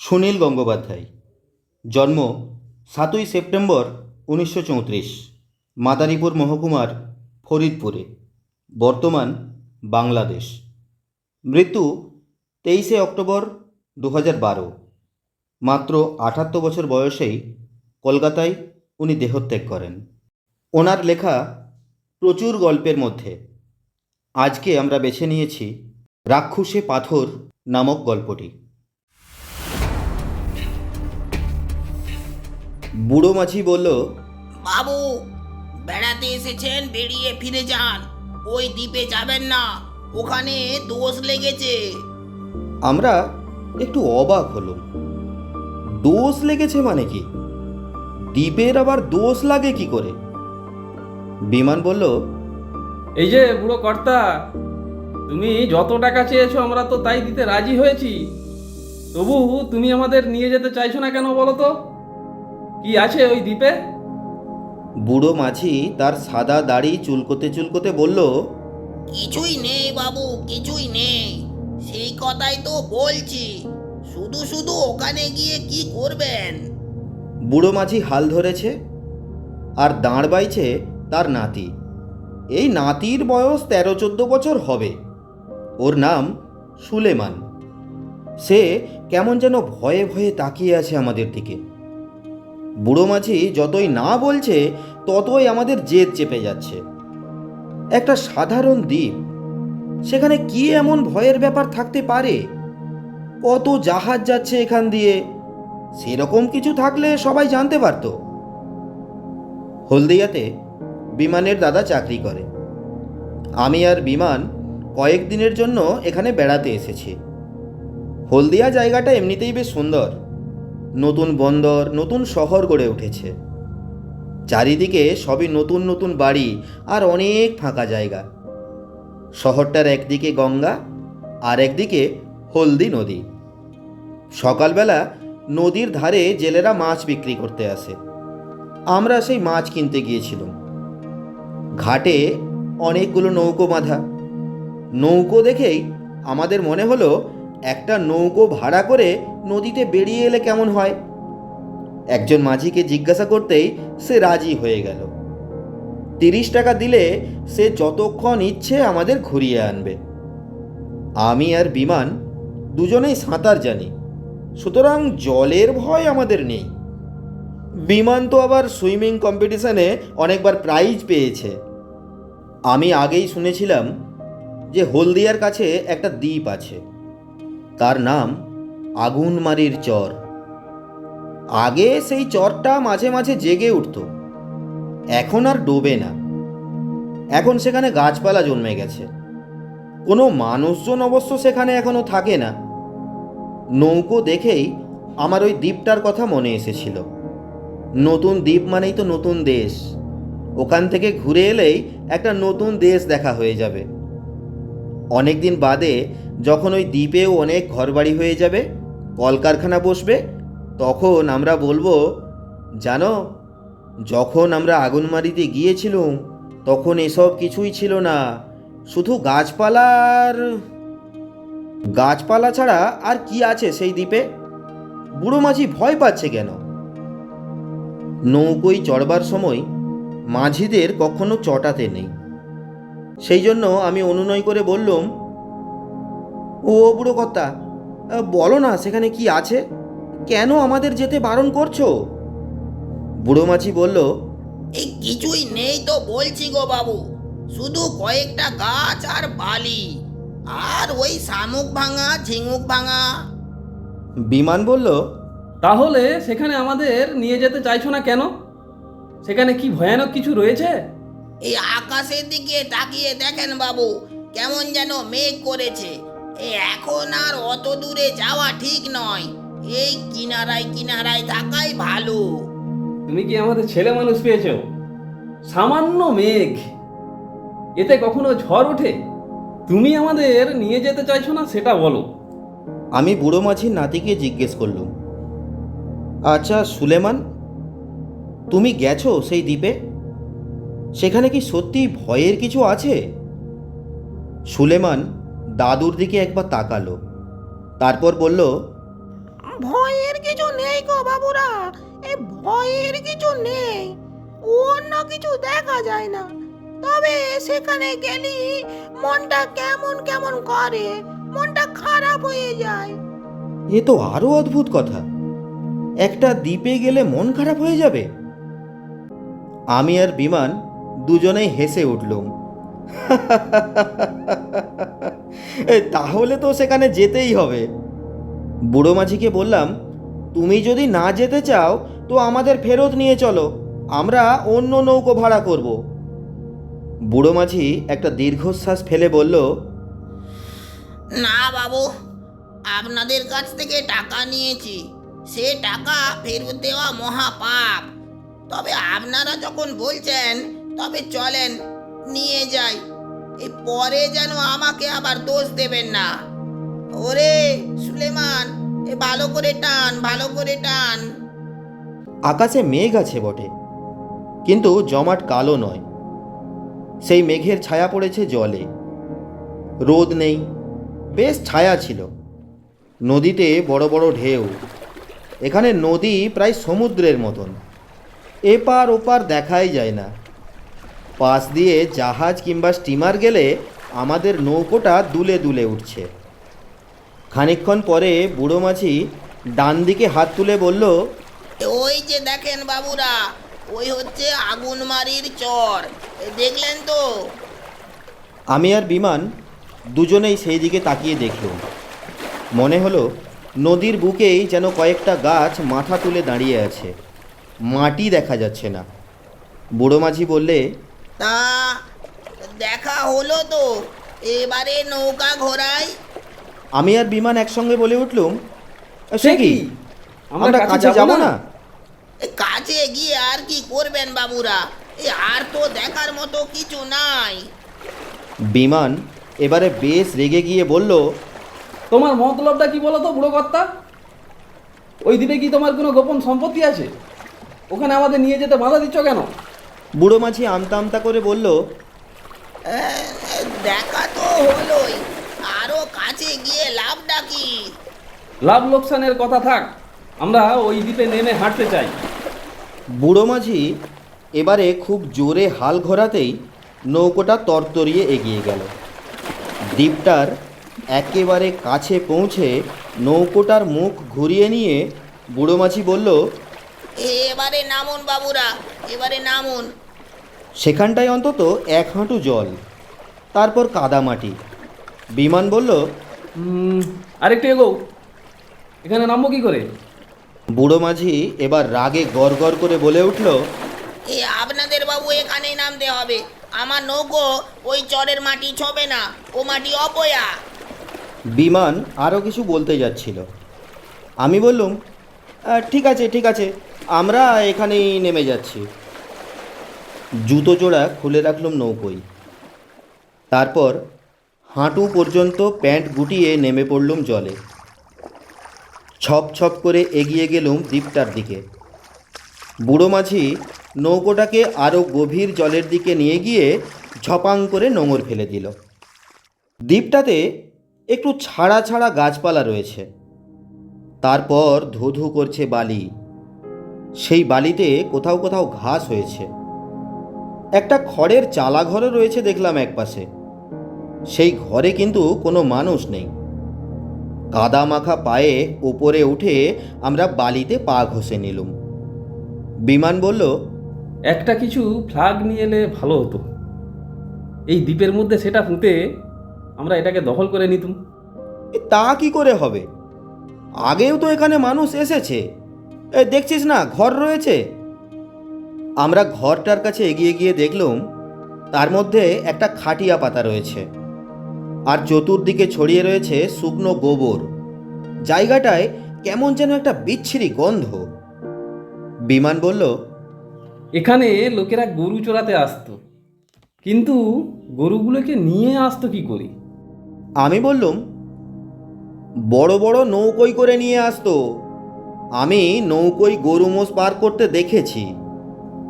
সুনীল গঙ্গোপাধ্যায়। জন্ম সাতই সেপ্টেম্বর উনিশশো চৌত্রিশ, মাদারীপুর মহকুমার ফরিদপুরে, বর্তমান বাংলাদেশ। মৃত্যু তেইশে অক্টোবর দু হাজার বারো, মাত্র আটাত্তর বছর বয়সেই কলকাতায় উনি দেহত্যাগ করেন। ওনার লেখা প্রচুর গল্পের মধ্যে। আজকে আমরা বেছে নিয়েছি রাক্ষসে পাথর নামক গল্পটি। বুড়ো মাছি বলল বাবু বেড়াতে এসেছেন বেরিয়ে ফিরে যান। ওই দ্বীপে যাবেন না ওখানে দোষ লেগেছে। আমরা একটু অবাক হলাম। দোষ লেগেছে মানে কি? দ্বীপের আবার দোষ লাগে কি করে? বিমান বলল এই যে বুড়ো কর্তা তুমি যত টাকা চেয়েছো আমরা তো তাই দিতে রাজি হয়েছি। তবু তুমি আমাদের নিয়ে যেতে চাইছো না কেন বলো তো? কি আছে ওই দ্বীপে? বুড়ো মাঝি তার সাদা দাড়ি চুলকোতে চুলকোতে বলল কিছুই নেই বাবু কিছুই নেই। সেই কথাই তো বলছি। শুধু শুধু ওখানে গিয়ে কি করবেন? বুড়ো মাঝি হাল ধরেছে আর দাঁড় বাইছে তার নাতি। এই নাতির বয়স তেরো চোদ্দ বছর হবে। ওর নাম সুলেমান। সে কেমন যেন ভয়ে ভয়ে তাকিয়ে আছে আমাদের দিকে। বুড়ো মাঝি যতই না বলছে, ততই আমাদের জেদ চেপে যাচ্ছে। একটা সাধারণ দ্বীপ, সেখানে কি এমন ভয়ের ব্যাপার থাকতে পারে? কত জাহাজ যাচ্ছে এখান দিয়ে? সেরকম কিছু থাকলে সবাই জানতে পারতো। হলদিয়াতে বিমানের দাদা চাকরি করে। আমি আর বিমান কয়েকদিনের জন্য এখানে বেড়াতে এসেছি। হলদিয়া জায়গাটা এমনিতেই বেশ সুন্দর। নতুন বন্দর, নতুন শহর গড়ে উঠেছে। চারিদিকে সবই নতুন নতুন বাড়ি আর অনেক ফাঁকা জায়গা। শহরটার একদিকে গঙ্গা, আর একদিকে হলদি নদী। সকালবেলা নদীর ধারে জেলেরা মাছ বিক্রি করতে আসে। আমরা সেই মাছ কিনতে গিয়েছিলাম। ঘাটে অনেকগুলো নৌকো বাঁধা। নৌকো দেখেই আমাদের মনে হলো একটা নৌকো ভাড়া করে নদীতে বেরিয়ে এলে কেমন হয়? একজন মাঝিকে জিজ্ঞাসা করতেই সে রাজি হয়ে গেল। তিরিশ টাকা দিলে সে যতক্ষণ ইচ্ছে আমাদের ঘুরিয়ে আনবে। আমি আর বিমান দুজনেই সাঁতার জানি, সুতরাং জলের ভয় আমাদের নেই। বিমান তো আবার সুইমিং কম্পিটিশনে অনেকবার প্রাইজ পেয়েছে। আমি আগেই শুনেছিলাম যে হলদিয়ার কাছে একটা দ্বীপ আছে। তার নাম আগুনমারির চর। আগে সেই চরটা মাঝে মাঝে জেগে উঠত। এখন আর ডোবে না। এখন সেখানে গাছপালা জন্মে গেছে। কোনো মানুষজন অবশ্য সেখানে এখনও থাকে না। নৌকো দেখেই আমার ওই দ্বীপটার কথা মনে এসেছিল। নতুন দ্বীপ মানেই তো নতুন দেশ। ওখান থেকে ঘুরে এলেই একটা নতুন দেশ দেখা হয়ে যাবে। অনেক দিন বাদে যখন ওই দ্বীপেও অনেক ঘরবাড়ি হয়ে যাবে, কলকারখানা বসবে, তখন আমরা বলব, জানো, যখন আমরা আগুনমারিতে গিয়েছিলাম, তখন এসব কিছুই ছিল না। শুধু গাছপালার গাছপালা ছাড়া আর কি আছে সেই দ্বীপে? বুড়ো মাঝি ভয় পাচ্ছে কেন? নৌকোয় চড়বার সময় মাঝিদের কখনো চটাতে নেই। সেই জন্য আমি অনুনয় করে বললুম ও বুড়ো কর্তা বলো না সেখানে কি আছে? কেন আমাদের যেতে বারণ করছ? বুড়ো মাছি বলল এই কিছুই নেই তো বলছি গো বাবু শুধু কয়েকটা গাছ আর বালি আর ওই শামুক ভাঙা ঝিঙুক ভাঙা। বিমান বলল তাহলে সেখানে আমাদের নিয়ে যেতে চাইছো না কেন? সেখানে কি ভয়ানক কিছু রয়েছে? এই আকাশের দিকে তাকিয়ে দেখেন বাবু কেমন যেন মেঘ করেছে। এ এখন আর অত দূরে যাওয়া ঠিক নয়। এই কিনারায় কিনারায় থাকাই ভালো। তুমি কি আমাদের ছেলে মানুষ পেয়েছ? সামান্য মেঘ। এতে কখনো ঝড় ওঠে? তুমি আমাদের নিয়ে যেতে চাইছো না সেটা বলো। আমি বুড়ো মাঝির নাতিকে জিজ্ঞেস করলুম আচ্ছা সুলেমান তুমি গেছো সেই দ্বীপে? সেখানে কি সত্যি ভয়ের কিছু আছে? সুলেমান দাদুর দিকে একবার তাকালো। তারপর বলল ভয়ের কিছু নেই গো বাবুরা এ ভয়ের কিছু নেই অন্য কিছু দেখা যায় না। তবে সেখানে গেলি মনটা কেমন কেমন করে মনটা খারাপ হয়ে যায়। এ তো আরও অদ্ভুত কথা। একটা দ্বীপে গেলে মন খারাপ হয়ে যাবে। আমি আর বিমান দুজনেই হেসে উঠলুম এ, তাহলে তো সেখানে যেতেই হবে। বুড়ো মাঝিকে বললাম তুমি যদি না যেতে চাও তো আমাদের ফেরত নিয়ে চলো। আমরা অন্য নৌকো ভাড়া করব। বুড়ো মাঝি একটা দীর্ঘশ্বাস ফেলে বলল না বাবু আপনাদের কাছ থেকে টাকা নিয়েছি। সে টাকা ফেরত দেওয়া মহাপাপ। তবে আপনারা যখন বলছেন তবে চলেন, নিয়ে যাই। এই পরে যেন আমাকে আবার দোষ দেবেন না। ওরে সুলেমান, এ ভালো করে টান, ভালো করে টান। আকাশে মেঘ আছে বটে, কিন্তু জমাট কালো নয়। সেই মেঘের ছায়া পড়েছে জলে। রোদ নেই, বেশ ছায়া ছিল। নদীতে বড় বড় ঢেউ। এখানে নদী প্রায় সমুদ্রের মতন। এপার ওপার দেখাই যায় না। পাশ দিয়ে জাহাজ কিংবা স্টিমার গেলে আমাদের নৌকোটা দুলে দুলে উঠছে। খানিকক্ষণ পরে বুড়ো মাঝি ডান দিকে হাত তুলে বলল ওই যে দেখেন বাবুরা ওই হচ্ছে আগুনমারির চর। এ দেখলেন তো? আমি আর বিমান দুজনেই সেই দিকে তাকিয়ে দেখলুম। মনে হলো নদীর বুকেই যেন কয়েকটা গাছ মাথা তুলে দাঁড়িয়ে আছে। মাটি দেখা যাচ্ছে না। বুড়ো মাঝি বললে তা দেখা হলো তো এবারে নৌকা ঘোরাই আমি আর বিমান একসঙ্গে বলে উঠলুম। সে কি? আমরা কাছে যাব না? এ কাছে গিয়ে আর কি করবেন বাবুরা? এ আর তো দেখার মতো কিছু নাই। বিমান এবারে বেশ রেগে গিয়ে বলল তোমার মতলবটা কি বলো তো বুড়ো কর্তা? ওই দ্বীপে কি তোমার কোনো গোপন সম্পত্তি আছে? ওখানে আমাদের নিয়ে যেতে বাধা দিচ্ছ কেন? বুড়ো মাঝি আমতা আমতা করে বলল দেখা তো হলোই। আরও কাছে গিয়ে লাভ কি লাভ লোকসানের কথা থাক আমরা ওই দ্বীপে নেমে হাঁটতে চাই। বুড়ো মাঝি এবারে খুব জোরে হাল ঘোরাতেই নৌকোটা তরতরিয়ে এগিয়ে গেল। দ্বীপটার একেবারে কাছে পৌঁছে নৌকোটার মুখ ঘুরিয়ে নিয়ে বুড়ো মাঝি বলল এবারে নামুন বাবুরা এবারে নামুন। সেখানটায় অন্তত এক হাঁটু জল তারপর কাদামাটি বিমান বলল আরেকটু এগো। এখানে নামবো কি করে? বুড়ো মাঝি এবার রাগে গড় গড় করে বলে উঠল এ আপনাদের বাবু এখানেই নামতে হবে। আমার নৌকো ওই চরের মাটি ছবে না ও মাটি অপয়া। বিমান আরও কিছু বলতে যাচ্ছিল। আমি বললুম ঠিক আছে ঠিক আছে আমরা এখানেই নেমে যাচ্ছি। জুতো জোড়া খুলে রাখলাম নৌকোয়। তারপর হাঁটু পর্যন্ত প্যান্ট গুটিয়ে নেমে পড়লুম জলে। ছপ ছপ করে এগিয়ে গেলুম দ্বীপটার দিকে। বুড়ো মাঝি নৌকোটাকে আরও গভীর জলের দিকে নিয়ে গিয়ে ঝপাং করে নোঙর ফেলে দিল। দ্বীপটাতে একটু ছাড়া ছাড়া গাছপালা রয়েছে। তারপর ধু ধু করছে বালি। সেই বালিতে কোথাও কোথাও ঘাস হয়েছে। একটা খড়ের চালা ঘরও রয়েছে দেখলাম একপাশে সেই ঘরে কিন্তু কোনো মানুষ নেই। কাদা মাখা পায়ে ওপরে উঠে আমরা বালিতে পা ঘষে নিলুম। বিমান বলল একটা কিছু ফ্লাগ নিয়ে এলে ভালো হতো। এই দ্বীপের মধ্যে সেটা পুঁতে আমরা এটাকে দখল করে নিতুম। তা কি করে হবে? আগেও তো এখানে মানুষ এসেছে। এ, দেখছিস না ঘর রয়েছে। আমরা ঘরটার কাছে এগিয়ে গিয়ে দেখলুম তার মধ্যে একটা খাটিয়া পাতা রয়েছে। আর চতুর্দিকে ছড়িয়ে রয়েছে শুকনো গোবর। জায়গাটায় কেমন যেন একটা বিচ্ছিরি গন্ধ। বিমান বলল এখানে লোকেরা গরু চড়াতে আসতো কিন্তু গরুগুলোকে নিয়ে আসতো কি করি? আমি বললুম বড় বড় নৌকোই করে নিয়ে আসতো। আমি নৌকোই গরু মোষ পার করতে দেখেছি।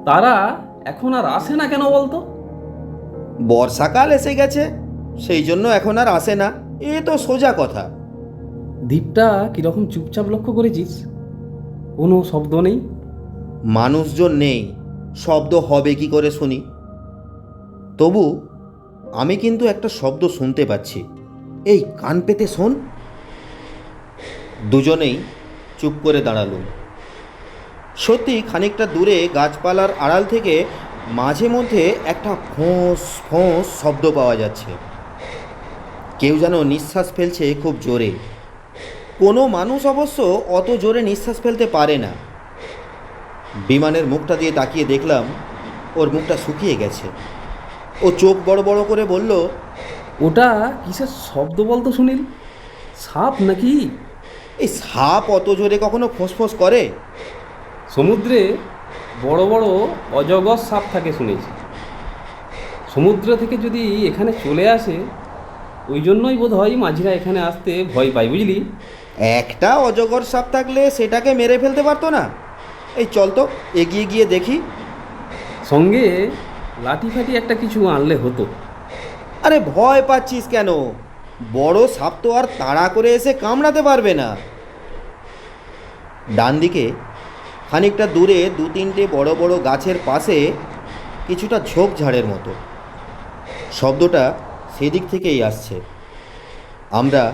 তারা এখন আর আসে না কেন বলতো? বর্ষাকাল এসে গেছে সেই জন্য এখন আর আসে না। এ তো সোজা কথা। দ্বীপটা কীরকম চুপচাপ লক্ষ্য করেছিস? কোনো শব্দ নেই? মানুষজন নেই শব্দ হবে কি করে শুনি? তবু আমি কিন্তু একটা শব্দ শুনতে পাচ্ছি। এই কান পেতে শোন। দুজনেই চুপ করে দাঁড়ালুম সত্যি খানিকটা দূরে গাছপালার আড়াল থেকে মাঝে মধ্যে একটা ফোঁস ফোঁস শব্দ পাওয়া যাচ্ছে। কেউ যেন নিঃশ্বাস ফেলছে খুব জোরে। কোনো মানুষ অবশ্য অত জোরে নিঃশ্বাস ফেলতে পারে না। বিমানের মুখটা দিয়ে তাকিয়ে দেখলাম ওর মুখটা শুকিয়ে গেছে। ও চোখ বড় বড় করে বলল ওটা কিসের শব্দ বলতো সুনীল? সাপ নাকি? এই সাপ অত জোরে কখনো ফোঁস করে? সমুদ্রে বড় বড় অজগর সাপ থাকে শুনেছি। সমুদ্র থেকে যদি এখানে চলে আসে ওই জন্যই বোধ হয় মাঝিরা এখানে আসতে ভয় পায় বুঝলি? একটা অজগর সাপ থাকলে সেটাকে মেরে ফেলতে পারতো না। এই চল তো এগিয়ে গিয়ে দেখি। সঙ্গে লাঠি ফাটি একটা কিছু আনলে হতো। আরে ভয় পাচ্ছিস কেন? বড় সাপ তো আর তাড়া করে এসে কামড়াতে পারবে না। ডান দিকে খানিকটা দূরে দু তিনটে বড় বড় গাছের পাশে কিছুটা ঝোপঝাড়ের মতো। শব্দটা সেদিক থেকেই আসছে। আমরা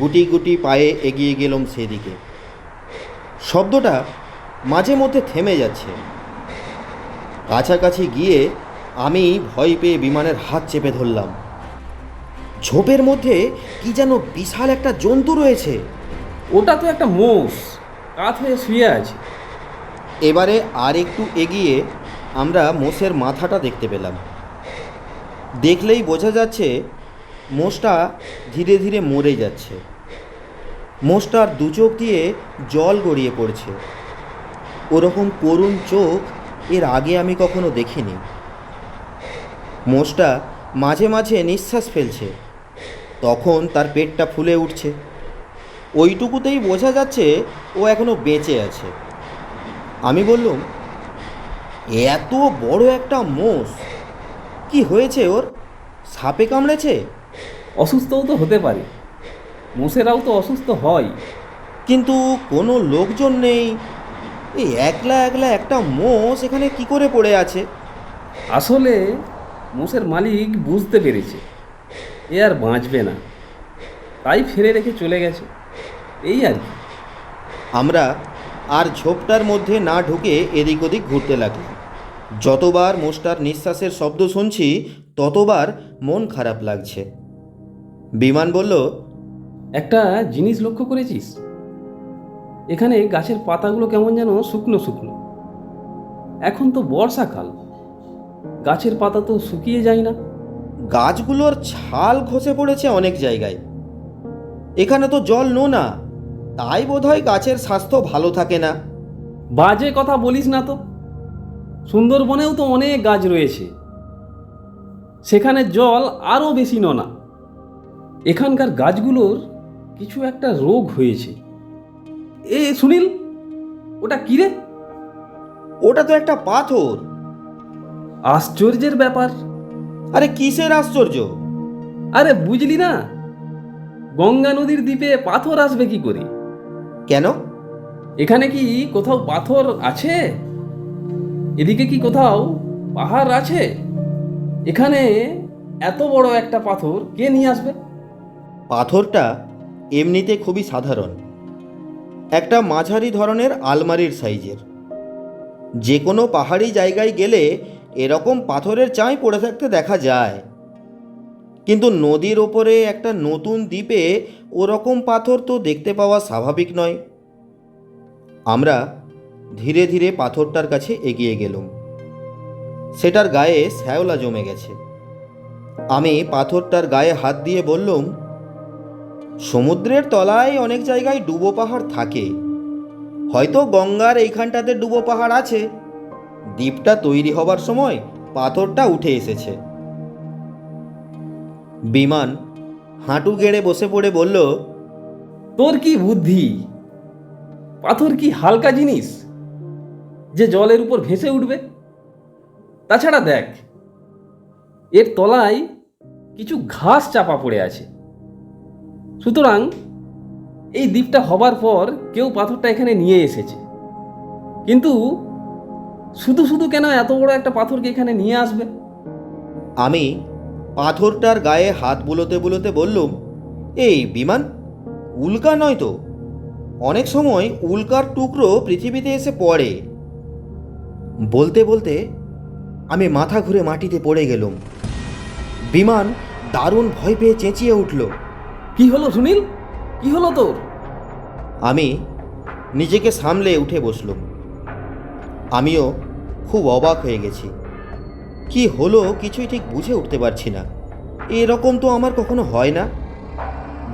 গুটি গুটি পায়ে এগিয়ে গেলাম সেদিকে। শব্দটা মাঝে মধ্যে থেমে যাচ্ছে। কাছাকাছি গিয়ে আমি ভয় পেয়ে বিমানের হাত চেপে ধরলাম। ঝোপের মধ্যে কি যেন বিশাল একটা জন্তু রয়েছে। ওটা তো একটা মোষ। হয়ে শুয়ে আছে। এবারে আর একটু এগিয়ে আমরা মোষের মাথাটা দেখতে পেলাম। দেখলেই বোঝা যাচ্ছে মোষটা ধীরে ধীরে মরে যাচ্ছে। মোষটার দু চোখ দিয়ে জল গড়িয়ে পড়ছে। ওরকম করুণ চোখ এর আগে আমি কখনো দেখিনি। মোষটা মাঝে মাঝে নিঃশ্বাস ফেলছে। তখন তার পেটটা ফুলে উঠছে। ওইটুকুতেই বোঝা যাচ্ছে ও এখনও বেঁচে আছে। আমি বললুম এত বড় একটা মোষ কি হয়েছে ওর? সাপে কামড়েছে? অসুস্থও তো হতে পারে মোষেরাও তো অসুস্থ হয়। কিন্তু কোনো লোকজন নেই। এই একলা একলা একটা মোষ এখানে কি করে পড়ে আছে? আসলে মোষের মালিক বুঝতে পেরেছে এ আর বাঁচবে না তাই ফেলে রেখে চলে গেছে। এই আর কি। আমরা আর ঝোপটার মধ্যে না ঢুকে এদিক ওদিক ঘুরতে লাগলাম যতবার মোষটার নিঃশ্বাসের শব্দ শুনছি ততবার মন খারাপ লাগছে। বিমান বলল একটা জিনিস লক্ষ্য করেছিস? এখানে গাছের পাতাগুলো কেমন যেন শুকনো শুকনো। এখন তো বর্ষাকাল। গাছের পাতা তো শুকিয়ে যায় না। গাছগুলোর ছাল খসে পড়েছে অনেক জায়গায়। এখানে তো জল নোনা। তাই বোধহয় গাছের স্বাস্থ্য ভালো থাকে না। বাজে কথা বলিস না তো। সুন্দরবনেও তো অনেক গাছ রয়েছে। সেখানে জল আরও বেশি ননা। এখানকার গাছগুলোর কিছু একটা রোগ হয়েছে। এ সুনীল ওটা কি রে? ওটা তো একটা পাথর। আশ্চর্যের ব্যাপার। আরে কিসের আশ্চর্য? আরে বুঝলি না? গঙ্গা নদীর দ্বীপে পাথর আসবে কি করে? কেন? এখানে কি কোথাও পাথর আছে? এদিকে কি কোথাও পাহাড় আছে? এখানে এত বড় একটা পাথর কে নিয়ে আসবে? পাথরটা এমনিতে খুবই সাধারণ। একটা মাঝারি ধরনের আলমারির সাইজের। যে কোনো পাহাড়ি জায়গায় গেলে এরকম পাথরের চাই পড়ে থাকতে দেখা যায়। কিন্তু নদীর ওপরে একটা নতুন দ্বীপে ওরকম পাথর তো দেখতে পাওয়া স্বাভাবিক নয়। আমরা ধীরে ধীরে পাথরটার কাছে এগিয়ে গেলাম। সেটার গায়ে শ্যাওলা জমে গেছে। আমি পাথরটার গায়ে হাত দিয়ে বললুম, সমুদ্রের তলায় অনেক জায়গায় ডুবো পাহাড় থাকে। হয়তো গঙ্গার এইখানটাতে ডুবো পাহাড় আছে। দ্বীপটা তৈরি হবার সময় পাথরটা উঠে এসেছে। বিমান হাঁটু গেড়ে বসে পড়ে বলল তোর কি বুদ্ধি? পাথর কি হালকা জিনিস যে জলের উপর ভেসে উঠবে? তাছাড়া দেখ এর তলায় কিছু ঘাস চাপা পড়ে আছে। সুতরাং এই দ্বীপটা হবার পর কেউ পাথরটা এখানে নিয়ে এসেছে। কিন্তু শুধু শুধু কেন এত বড় একটা পাথরকে এখানে নিয়ে আসবে? আমি পাথরটার গায়ে হাত বুলোতে বুলোতে বললুম, এই বিমান, উল্কা নয় তো? অনেক সময় উল্কার টুকরো পৃথিবীতে এসে পড়ে। বলতে বলতে আমি মাথা ঘুরে মাটিতে পড়ে গেলুম। বিমান দারুণ ভয় পেয়ে চেঁচিয়ে উঠল, কি হলো সুনীল? কি হলো তোর? আমি নিজেকে সামলে উঠে বসলুম। আমিও খুব অবাক হয়ে গেছি। কি হলো কিছুই ঠিক বুঝে উঠতে পারছি না। এরকম তো আমার কখনো হয় না।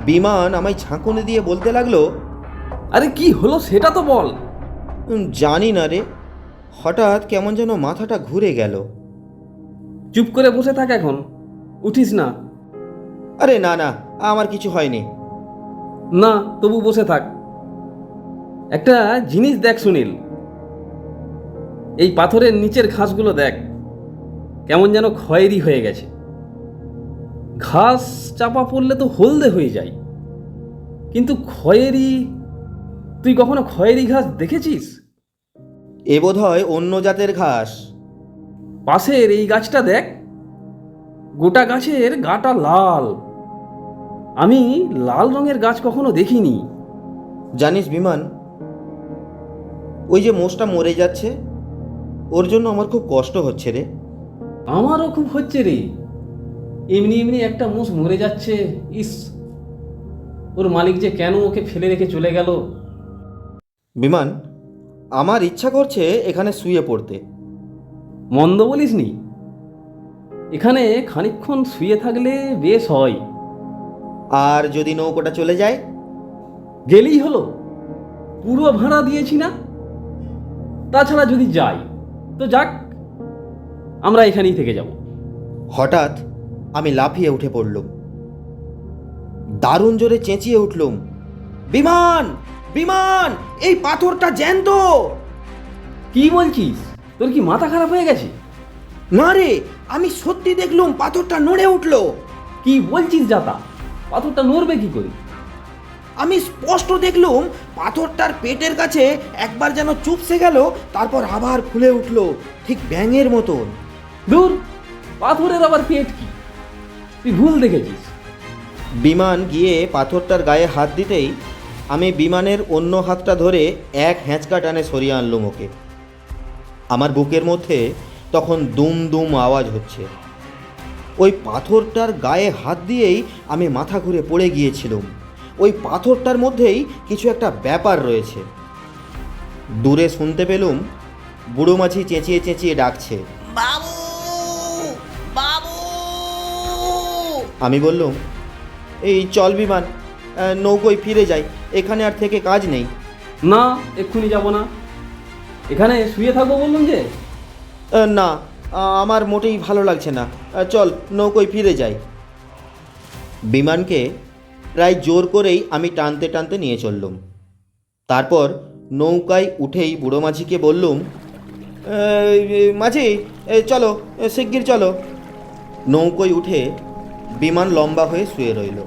বিমান আমায় ঝাঁকুনি দিয়ে বলতে লাগল আরে কি হলো সেটা তো বল। জানি না রে। হঠাৎ কেমন যেন মাথাটা ঘুরে গেল। চুপ করে বসে থাক এখন। উঠিস না। আরে না না আমার কিছু হয়নি। না তবু বসে থাক। একটা জিনিস দেখ সুনীল। এই পাথরের নিচের ঘাসগুলো দেখ। কেমন যেন খয়েরি হয়ে গেছে। ঘাস চাপা পড়লে তো হলদে হয়ে যায়। কিন্তু খয়েরি তুই কখনো খয়েরি ঘাস দেখেছিস? এ বোধ হয় অন্য জাতের ঘাস। পাশের এই গাছটা দেখ গোটা গাছের গাটা লাল। আমি লাল রঙের গাছ কখনো দেখিনি। জানিস বিমান ওই যে মোষটা মরে যাচ্ছে ওর জন্য আমার খুব কষ্ট হচ্ছে রে। আমারও খুব হচ্ছে রে। এমনি এমনি একটা মোষ মরে যাচ্ছে। ইস ওর মালিক যে কেন ওকে ফেলে রেখে চলে গেল? বিমান আমার ইচ্ছা করছে এখানে শুয়ে পড়তে। মন্দ বলিসনি? এখানে খানিকক্ষণ শুয়ে থাকলে বেশ হয়। আর যদি নৌকোটা চলে যায়? গেলেই হলো। পুরো ভাড়া দিয়েছি না? তাছাড়া যদি যাই তো যাক। আমরা এখানেই থেকে যাব। হঠাৎ আমি লাফিয়ে উঠে পড়লুম। দারুণ জোরে চেঁচিয়ে উঠলুম বিমান বিমান এই পাথরটা জ্যান্ত। কি বলছিস? তোর কি মাথা খারাপ হয়ে গেছে? না রে আমি সত্যি দেখলুম পাথরটা নড়ে উঠল। কি বলছিস যাতা পাথরটা নড়বে কি করে? আমি স্পষ্ট দেখলুম পাথরটার পেটের কাছে একবার যেন চুপসে গেল তারপর আবার ফুলে উঠল ঠিক ব্যাঙের মতন। দূর পাথরের আবার পেট কি? তুই ভুল দেখেছিস। বিমান গিয়ে পাথরটার গায়ে হাত দিতেই আমি বিমানের অন্য হাতটা ধরে এক হ্যাঁচকা টানে সরিয়ে আনলুম ওকে। আমার বুকের মধ্যে তখন দুম দুম আওয়াজ হচ্ছে। ওই পাথরটার গায়ে হাত দিয়েই আমি মাথা ঘুরে পড়ে গিয়েছিলাম। ওই পাথরটার মধ্যেই কিছু একটা ব্যাপার রয়েছে। দূরে শুনতে পেলুম, বুড়ো মাছি চেঁচিয়ে চেঁচিয়ে ডাকছে। আমি বললুম এই চল বিমান নৌকোয় ফিরে যাই এখানে আর থেকে কাজ নেই। না এক্ষুনি যাব না। এখানে শুয়ে থাকব বললাম যে? না আমার মোটেই ভালো লাগছে না। চল নৌকোয় ফিরে যাই। বিমানকে প্রায় জোর করেই আমি টানতে টানতে নিয়ে চললুম। তারপর নৌকায় উঠেই বুড়ো মাঝিকে বললুম "এই, এই, মাঝি চলো শিগগির চলো। নৌকোয় উঠে বিমান লম্বা হয়ে শুয়ে রইল।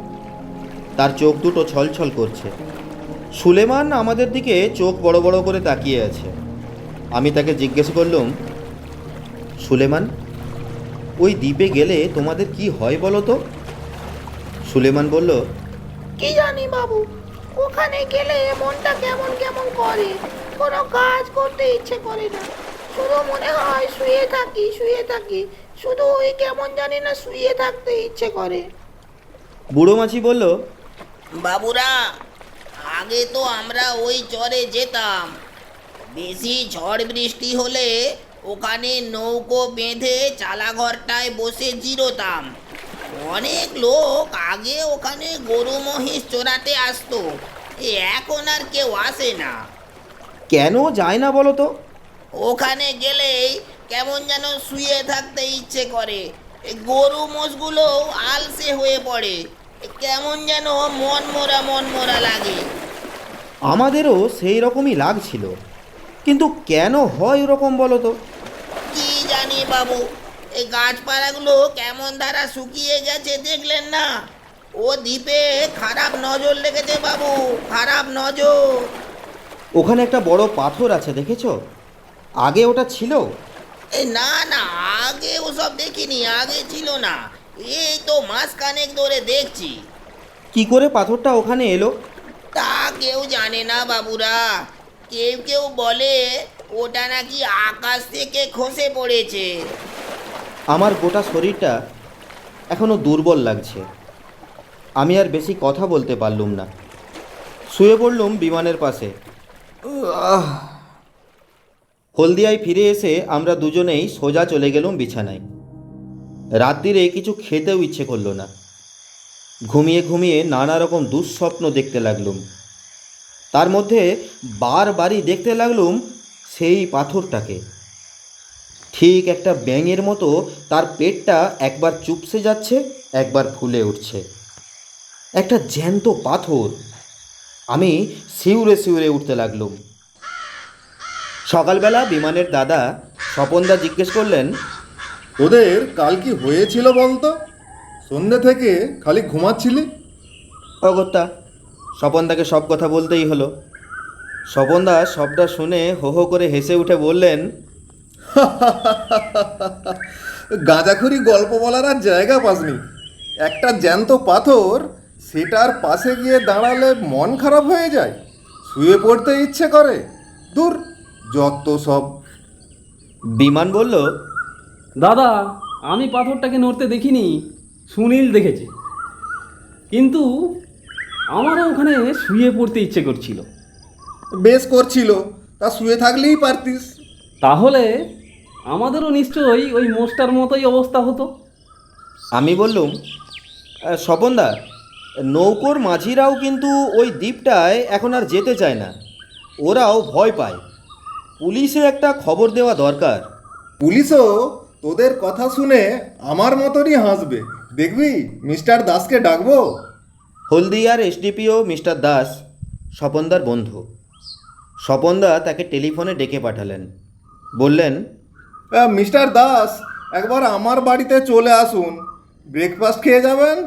তার চোখ দুটো ছলছল করছে। সুলেমান আমাদের দিকে চোখ বড় বড় করে তাকিয়ে আছে। আমি তাকে জিজ্ঞেস করলুম, সুলেমান, ওই দ্বীপে গেলে তোমাদের কি হয় বলো তো? সুলেমান বলল, কি জানি বাবু, ওখানে গেলে মনটা কেমন কেমন করে? কোনো কাজ করতে ইচ্ছে করে না। শুধু মনে হয় শুয়ে থাকি শুয়ে থাকি শুধু ওই কেমন জানি না শুয়ে থাকতে ইচ্ছে করে। বুড়ো মাছি বলল বাবুরা আগে তো আমরা ওই চরে যেতাম। বেশি ঝড় বৃষ্টি হলে ওখানে নৌকো বেঁধে চালাঘরটায় বসে জিরোতাম। অনেক লোক আগে ওখানে গরু মহিষ চড়াতে আসতো এ এখন আর কেউ আসে না। কেন যায় না বলো তো? ওখানে গেলেই কেমন যেন শুয়ে থাকতে ইচ্ছে করে। গরু মোষগুলো আলসে হয়ে পড়ে। কেমন যেন মন মোরা মন মোরা লাগে। আমাদেরও সেই রকমই লাগছিল। কিন্তু কেন হয় ওরকম বলো তো? কি জানি বাবু এই গাছপালাগুলো কেমন ধারা শুকিয়ে গেছে দেখলেন না? ও দ্বীপে খারাপ নজর লেগেছে বাবু খারাপ নজর। ওখানে একটা বড় পাথর আছে দেখেছ? আগে ওটা ছিল। না না আগে ওসব দেখিনি আগে ছিল না। এই তো মাসখানেক ধরে দেখছি। কি করে পাথরটা ওখানে এলো? তা কেউ জানে না বাবুরা। কেউ কেউ বলে ওটা নাকি আকাশ থেকে খসে পড়েছে। আমার গোটা শরীরটা এখনও দুর্বল লাগছে। আমি আর বেশি কথা বলতে পারলুম না। শুয়ে পড়লুম বিমানের পাশে। আহ! হলদিয়ায় ফিরে এসে আমরা দুজনেই সোজা চলে গেলাম বিছানায়। রাত্রিরে কিছু খেতেও ইচ্ছে করল না। ঘুমিয়ে ঘুমিয়ে নানা রকম দুঃস্বপ্ন দেখতে লাগলুম। তার মধ্যে বারবারই দেখতে লাগলুম সেই পাথরটাকে। ঠিক একটা ব্যাঙের মতো তার পেটটা একবার চুপসে যাচ্ছে, একবার ফুলে উঠছে। একটা জ্যান্ত পাথর। আমি শিউরে শিউরে উঠতে লাগলুম। সকালবেলা বিমানের দাদা স্বপনদা জিজ্ঞেস করলেন তোদের কাল কি হয়েছিল বলতো? সন্ধ্যে থেকে খালি ঘুমাচ্ছিলি? অগত্যা, স্বপনদাকে সব কথা বলতেই হলো। স্বপনদা সবটা শুনে হো হো করে হেসে উঠে বললেন গাঁজাখুরি গল্প বলার আর জায়গা পাসনি। একটা জ্যান্ত পাথর সেটার পাশে গিয়ে দাঁড়ালে মন খারাপ হয়ে যায়। শুয়ে পড়তে ইচ্ছে করে। দূর যত সব বিমান বলল দাদা আমি পাথরটাকে নড়তে দেখিনি সুনীল দেখেছে। কিন্তু আমারও ওখানে শুয়ে পড়তে ইচ্ছে করছিল। বেশ করছিল তা শুয়ে থাকলেই পারতিস। তাহলে আমাদেরও নিশ্চয়ই ওই মোষটার মতোই অবস্থা হতো। আমি বললুম স্বপনদা নৌকোর মাঝিরাও কিন্তু ওই দ্বীপটায় এখন আর যেতে চায় না। ওরাও ভয় পায়। পুলিশে একটা খবর দেওয়া দরকার। পুলিশও তোদের কথা শুনে আমার মতনই হাসবে। দেখবি মিস্টার দাসকে ডাকবো? হলদিয়ার এসডিপিও মিস্টার দাস স্বপনদার বন্ধু। স্বপনদা তাকে টেলিফোনে ডেকে পাঠালেন। বললেন মিস্টার দাস একবার আমার বাড়িতে চলে আসুন। ব্রেকফাস্ট খেয়ে যাবেন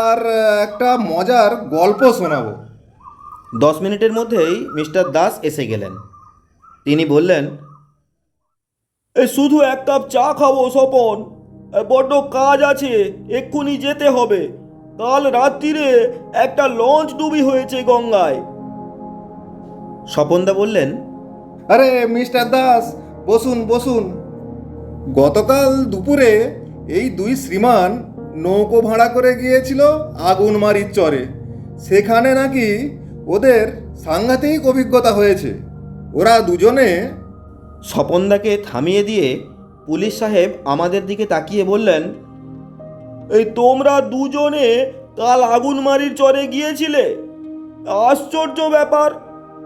আর একটা মজার গল্প শোনাবো। দশ মিনিটের মধ্যেই মিস্টার দাস এসে গেলেন। তিনি বললেন এই শুধু এক কাপ চা খাব স্বপন এ, বড্ড কাজ আছে এক্ষুনি যেতে হবে। কাল রাত্রিরে একটা লঞ্চ ডুবি হয়েছে গঙ্গায়। স্বপনদা বললেন আরে মিস্টার দাস বসুন বসুন। গতকাল দুপুরে এই দুই শ্রীমান নৌকো ভাড়া করে গিয়েছিল আগুনমারির চরে। সেখানে নাকি ওদের সাংঘাতিক অভিজ্ঞতা হয়েছে। ওরা দুজনে স্বপনদাকে থামিয়ে দিয়ে পুলিশ সাহেব আমাদের দিকে তাকিয়ে বললেন এই তোমরা দুজনে কাল আগুনমারির চরে গিয়েছিলে। আশ্চর্য ব্যাপার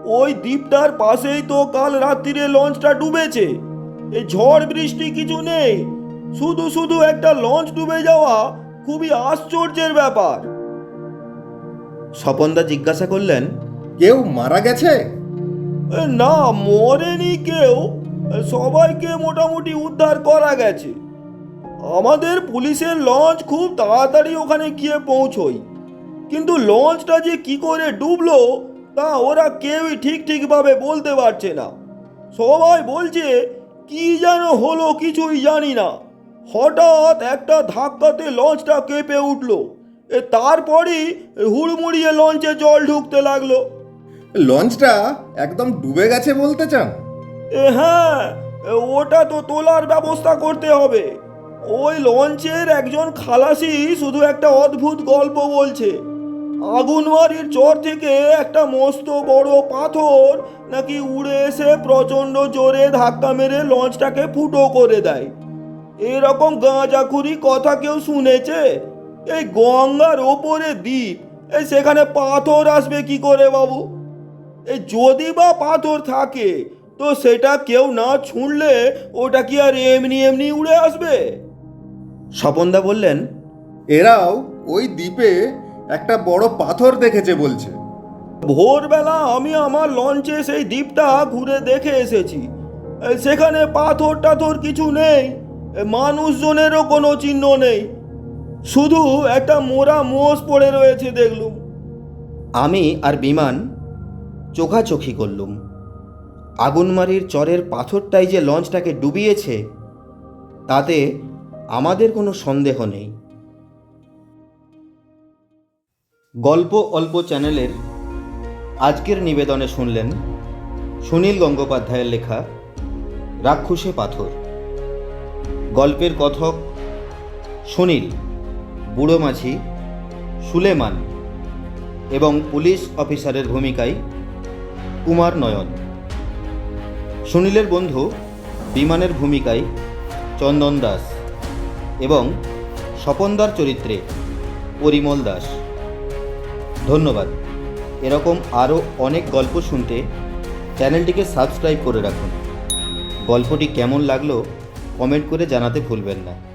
ওই দ্বীপটার পাশেই তো কাল রাত্রিরে লঞ্চটা ডুবেছে। এই ঝড় বৃষ্টি কিছু নেই শুধু শুধু একটা লঞ্চ ডুবে যাওয়া খুবই আশ্চর্যের ব্যাপার। স্বপনদা জিজ্ঞাসা করলেন কেউ মারা গেছে? না, মরেনি কেউ। সবাইকে মোটামুটি উদ্ধার করা গেছে। আমাদের পুলিশের লঞ্চ খুব তাড়াতাড়ি ওখানে গিয়ে পৌঁছই। কিন্তু লঞ্চটা যে কি করে ডুবলো, তা ওরা কেউই ঠিক ঠিকভাবে বলতে পারছে না। সবাই বলছে, কি যেন হলো কিছুই জানি না। হঠাৎ একটা ধাক্কাতে লঞ্চটা কেঁপে উঠল। তারপরই হুড়মুড়িয়ে লঞ্চে জল ঢুকতে লাগল। লঞ্চটা একদম ডুবে গেছে বলতে চান? হ্যাঁ ওটা তো তোলার ব্যবস্থা করতে হবে। ওই লঞ্চের একজন খালাসি শুধু একটা অদ্ভুত গল্প বলছে। আগুনবাড়ির চর থেকে একটা মস্ত বড় পাথর নাকি উড়ে এসে প্রচণ্ড জোরে ধাক্কা মেরে লঞ্চটাকে ফুটো করে দেয়। এরকম গাঁজাখুরি কথা কেউ শুনেছে? এই গঙ্গার ওপরে দ্বীপ সেখানে পাথর আসবে কি করে বাবু? এই যদি বা পাথর থাকে তো সেটা কেউ না ছুঁড়লে ওটা কি আর এমনি এমনি উড়ে আসবে? স্বপনদা বললেন এরাও ওই দ্বীপে একটা বড় পাথর দেখেছে বলছে। ভোরবেলা আমি আমার লঞ্চে সেই দ্বীপটা ঘুরে দেখে এসেছি। সেখানে পাথর টাথর কিছু নেই মানুষজনেরও কোনো চিহ্ন নেই। শুধু একটা মোরা মোষ পড়ে রয়েছে দেখলুম। আমি আর বিমান চোখাচোখি করলুম। আগুনমারির চরের পাথরটাই যে লঞ্চটাকে ডুবিয়েছে, তাতে আমাদের কোনো সন্দেহ নেই। গল্প অল্প চ্যানেলের আজকের নিবেদনে শুনলেন সুনীল গঙ্গোপাধ্যায়ের লেখা রাক্ষসে পাথর। গল্পের কথক সুনীল, বুড়ো মাঝি সুলেমান এবং পুলিশ অফিসারের ভূমিকায় কুমার নয়ন। সুনীলের বন্ধু বিমানের ভূমিকায় চন্দন দাস এবং স্বপনদার চরিত্রে পরিমল দাস। ধন্যবাদ। এরকম আরও অনেক গল্প শুনতে চ্যানেলটিকে সাবস্ক্রাইব করে রাখুন। গল্পটি কেমন লাগল কমেন্ট করে জানাতে ভুলবেন না।